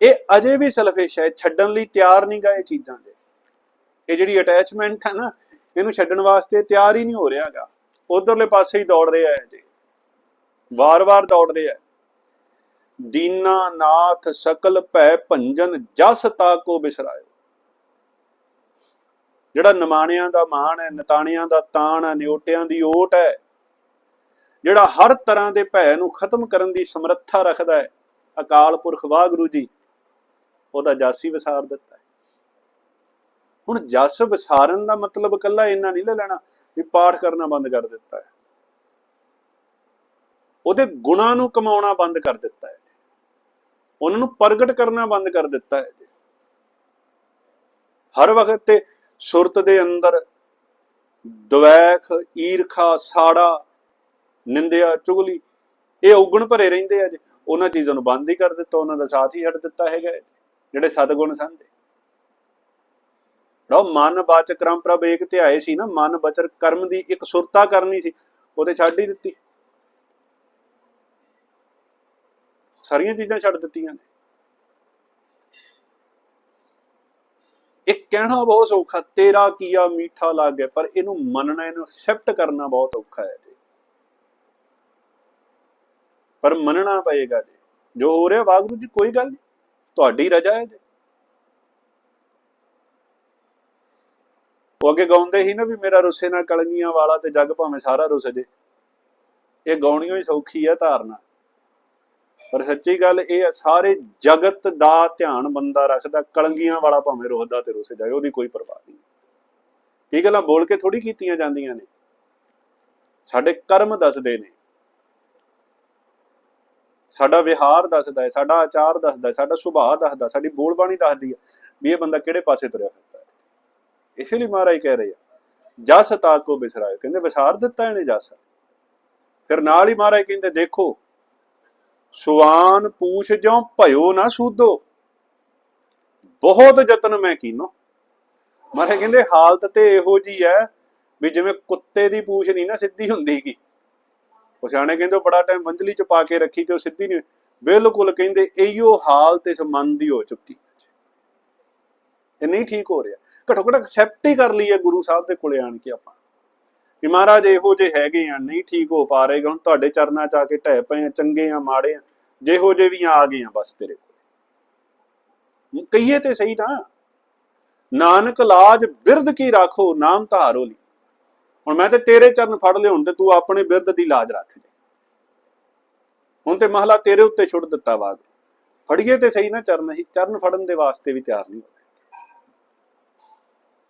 ਇਹ ਅਜੇ ਵੀ ਸਲਫਿਸ਼ ਹੈ ਛੱਡਣ ਲਈ ਤਿਆਰ ਨਹੀਂ ਗਾ ਇਹ ਚੀਜ਼ਾਂ ਦੇ। ਇਹ ਜਿਹੜੀ ਅਟੈਚਮੈਂਟ ਹੈ ਨਾ, ਇਹਨੂੰ ਛੱਡਣ ਵਾਸਤੇ ਤਿਆਰ ਹੀ ਨਹੀਂ ਹੋ ਰਿਹਾਗਾ ਉਧਰਲੇ ਪਾਸੇ ਹੀ ਦੌੜ ਰਿਹਾ ਹੈ ਜੀ। ਵਾਰ-ਵਾਰ ਦੌੜ ਰਿਹਾ ਹੈ। ਦੀਨਾ ਨਾਥ ਸਕਲ ਭੈ ਭੰਜਨ ਜਸ ਤਾ ਕੋ ਬਿਸਰਾਇਓ। ਜਿਹੜਾ ਨਮਾਣਿਆਂ ਦਾ ਮਾਣ ਹੈ, ਨਤਾਣਿਆਂ ਦਾ ਤਾਣ ਹੈ ਨਿਓਟਿਆਂ ਦੀ ਓਟ ਹੈ, ਜਿਹੜਾ ਹਰ ਤਰ੍ਹਾਂ ਦੇ ਭੈ ਨੂੰ ਖਤਮ ਕਰਨ ਦੀ ਸਮਰੱਥਾ ਰੱਖਦਾ ਹੈ, ਅਕਾਲ ਪੁਰਖ ਵਾਹਿਗੁਰੂ ਜੀ ਉਹਦਾ ਜਾਸੀ ਵਿਸਾਰ ਦਿੱਤਾ ਹੁਣ ਜਸ ਵਿਸਾਰਨ ਦਾ ਮਤਲਬ ਇਕੱਲਾ ਇੰਨਾ ਨਹੀਂ ਲੈ ਲੈਣਾ ਵੀ ਪਾਠ ਕਰਨਾ ਬੰਦ ਕਰ ਦਿੱਤਾ ਹੈ। ਉਹਦੇ ਗੁਣਾਂ ਨੂੰ ਕਮਾਉਣਾ ਬੰਦ ਕਰ ਦਿੱਤਾ ਹੈ। ਉਹਨਾਂ ਨੂੰ ਪ੍ਰਗਟ ਕਰਨਾ ਬੰਦ ਕਰ ਦਿੱਤਾ ਹੈ। ਹਰ ਵਕਤ ਤੇ ਸੁਰਤ ਦੇ ਅੰਦਰ ਦਵੈਖ, ਈਰਖਾ, ਸਾੜਾ, ਨਿੰਦਿਆ, ਚੁਗਲੀ, ਇਹ ਔਗਣ ਭਰੇ ਰਹਿੰਦੇ ਆ ਜੀ। ਉਹਨਾਂ ਚੀਜ਼ਾਂ ਨੂੰ ਬੰਦ ਹੀ ਕਰ ਦਿੱਤਾ, ਉਹਨਾਂ ਦਾ ਸਾਥ ਹੀ ਛੱਡ ਦਿੱਤਾ ਹੈਗਾ ਜਿਹੜੇ ਸਤਗੁਣ ਸੰਦੇ ਲਓ, ਮਨ ਬਾਚ ਕਰਮ ਪ੍ਰਭ ਏਕ ਧਿਆਏ ਸੀ ਨਾ, ਮਨ ਬਚਰ ਕਰਮ ਦੀ ਇੱਕ ਸੁਰਤਾ ਕਰਨੀ ਸੀ ਉਹ ਤੇ ਛੱਡ ਹੀ ਦਿੱਤੀ। ਸਾਰੀਆਂ ਚੀਜ਼ਾਂ ਛੱਡ ਦਿੱਤੀਆਂ ਨੇ। ਇਹ ਕਹਿਣਾ ਬਹੁਤ ਸੌਖਾ, ਤੇਰਾ ਕੀਆ ਮੀਠਾ ਲੱਗੇ, ਪਰ ਇਹਨੂੰ ਮੰਨਣਾ, ਇਹਨੂੰ ਐਕਸੈਪਟ ਕਰਨਾ ਬਹੁਤ ਔਖਾ ਹੈ ਜੀ। ਪਰ ਮੰਨਣਾ ਪਏਗਾ ਜੀ। ਜੋ ਹੋ ਰਿਹਾ ਵਾਗਰੂ ਜੀ, ਕੋਈ ਗੱਲ ਨਹੀਂ। ਤੁਹਾਡੀ ਰਜਾ ਹੈ ਜੀ। ਉਹ ਅੱਗੇ ਗਾਉਂਦੇ ਹੀ ਨਾ ਵੀ ਮੇਰਾ ਰੁੱਸੇ ਨਾਲ ਕਲੰਗੀਆਂ ਵਾਲਾ ਤੇ ਜੱਗ ਭਾਵੇਂ ਸਾਰਾ ਰੁੱਸ ਜੇ। ਇਹ ਗਾਉਣੀਓ ਹੀ ਸੌਖੀ ਹੈ ਧਾਰਨਾ। ਪਰ ਸੱਚੀ ਗੱਲ ਇਹ ਹੈ ਸਾਰੇ ਜਗਤ ਦਾ ਧਿਆਨ ਬੰਦਾ ਰੱਖਦਾ, ਕਲੰਗੀਆਂ ਵਾਲਾ ਭਾਵੇਂ ਰੋਹਦਾ ਤੇ ਰੁੱਸ ਜਾਏ, ਉਹਦੀ ਕੋਈ ਪਰਵਾਹ ਨਹੀਂ। ਇਹ ਗੱਲਾਂ ਬੋਲ ਕੇ ਥੋੜੀ ਕੀਤੀਆਂ ਜਾਂਦੀਆਂ ਨੇ? ਸਾਡੇ ਕਰਮ ਦੱਸਦੇ ਨੇ। ਸਾਡਾ ਵਿਹਾਰ ਦੱਸਦਾ ਹੈ, ਸਾਡਾ ਆਚਾਰ ਦੱਸਦਾ ਹੈ, ਸਾਡਾ ਸੁਭਾਅ ਦੱਸਦਾ ਸਾਡੀ ਬੋਲਬਾਣੀ ਦੱਸਦੀ ਹੈ ਵੀ ਇਹ ਬੰਦਾ ਕਿਹੜੇ ਪਾਸੇ ਤੁਰਿਆ ਫਿਰਦਾ ਹੈ। ਇਸੇ ਲਈ ਮਹਾਰਾਜ ਕਹਿ ਰਹੇ ਆ, ਜਸ ਤਾ ਕੋ ਬਿਸਰਾਏ ਕਹਿੰਦੇ ਵਿਸਾਰ ਦਿੱਤਾ ਇਹਨੇ ਜਸ। ਫਿਰ ਨਾਲ ਹੀ ਮਹਾਰਾਜ ਕਹਿੰਦੇ, ਦੇਖੋ, ਸੁਆਨ ਪੂਛ ਜੋ ਭਇਓ ਨਾ ਸੂਦੋ। ਬਹੁਤ ਯਤਨ ਮੈਂ ਕੀਨੋ। ਮਹਾਰਾਜ ਕਹਿੰਦੇ, ਹਾਲਤ ਤੇ ਇਹੋ ਜੀ ਹੈ ਵੀ ਜਿਵੇਂ ਕੁੱਤੇ ਦੀ ਪੂਛ ਨਹੀਂ ਨਾ ਸਿੱਧੀ ਹੁੰਦੀਗੀ ਉਹ ਸਿਆਣੇ ਕਹਿੰਦੇ ਉਹ ਬੜਾ ਟਾਈਮ ਬੰਦਲੀ ਚ ਪਾ ਕੇ ਰੱਖੀ ਤੇ ਉਹ ਸਿੱਧੀ ਨਹੀਂ ਬਿਲਕੁਲ ਕਹਿੰਦੇ ਇਹੋ ਹਾਲਤ ਇਸ ਮਨ ਦੀ ਹੋ ਚੁੱਕੀ ਇਹ ਨਹੀਂ ਠੀਕ ਹੋ ਰਿਹਾ। ਘਟੋ ਘਟ ਐਕਸੈਪਟ ਹੀ ਕਰ ਲਈਏ ਗੁਰੂ ਸਾਹਿਬ ਦੇ ਕੋਲੇ ਆਣ ਕੇ ਆਪਾਂ। ਕਿ ਮਹਾਰਾਜ ਇਹੋ ਜੇ ਹੈਗੇ ਆ, ਨਹੀਂ ਠੀਕ ਹੋ ਪਾ ਰਹੇ ਹੁਣ ਤੁਹਾਡੇ ਚਰਨਾਂ ਚ ਆ ਕੇ ਢਹਿ ਪਏ ਆ, ਚੰਗੇ ਆ, ਮਾੜੇ ਆ, ਜਿਹੋ ਜੇ ਵੀ ਆ ਗਏ ਆ ਬਸ ਤੇਰੇ ਕੋਲ। ਕਹੀਏ ਤੇ ਸਹੀ ਨਾ ਨਾਨਕ ਲਾਜ ਬਿਰਧ ਕੀ ਰਾਖੋ, ਨਾਮ ਧਾਰੋ ਲਈ ਹੁਣ ਮੈਂ ਤੇ ਤੇਰੇ ਚਰਨ ਫੜ ਲਿਆ ਹੁਣ ਤੇ ਤੂੰ ਆਪਣੇ ਬਿਰਧ ਦੀ ਲਾਜ ਰੱਖ ਲੈ। ਹੁਣ ਤੇ ਮਹਲਾ ਤੇਰੇ ਉੱਤੇ ਛੁੱਟ ਦਿੱਤਾ ਬਾਦ ਫੜੀਏ ਤੇ ਸਹੀ ਨਾ ਚਰਨ ਹੀ ਚਰਨ ਫੜਨ ਦੇ ਵਾਸਤੇ ਵੀ ਤਿਆਰ ਨਹੀਂ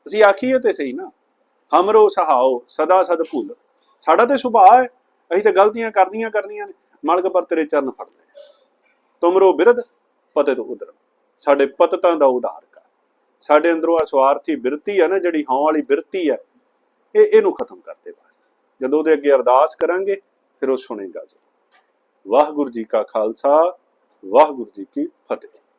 ਅਸੀਂ ਆਖੀਏ ਤੇ ਸਹੀ ਨਾ, ਹਮਰੋ ਸਹਾਓ, ਸਦਾ ਸਦ ਭੁੱਲ। ਸਾਡਾ ਤੇ ਸੁਭਾਅ ਹੈ, ਅਸੀਂ ਤੇ ਗਲਤੀਆਂ ਕਰਨੀਆਂ ਕਰਨੀਆਂ ਨੇ, ਮਾਲਕ ਪਰ ਤੇਰੇ ਚਰਨ ਫੜ ਲਏ। ਤੁਮਰੋ ਬਿਰਧ ਪਤੇ ਤੋਂ ਉਦਰ ਸਾਡੇ ਪਤਤਾਂ ਦਾ ਉਧਾਰ ਕਰ। ਸਾਡੇ ਅੰਦਰੋਂ ਆ ਸਵਾਰਥੀ ਬਿਰਤੀ ਹੈ ਨਾ, ਜਿਹੜੀ ਹੌਂ ਵਾਲੀ ਬਿਰਤੀ ਹੈ ਇਹ ਇਹਨੂੰ ਖਤਮ ਕਰਦੇ ਬਸ। ਜਦੋਂ ਉਹਦੇ ਅੱਗੇ ਅਰਦਾਸ ਕਰਾਂਗੇ, ਫਿਰ ਉਹ ਸੁਣੇਗਾ ਜੀ ਵਾਹਿਗੁਰੂ ਜੀ ਕਾ ਖਾਲਸਾ, ਵਾਹਿਗੁਰੂ ਜੀ ਕੀ ਫਤਿਹ।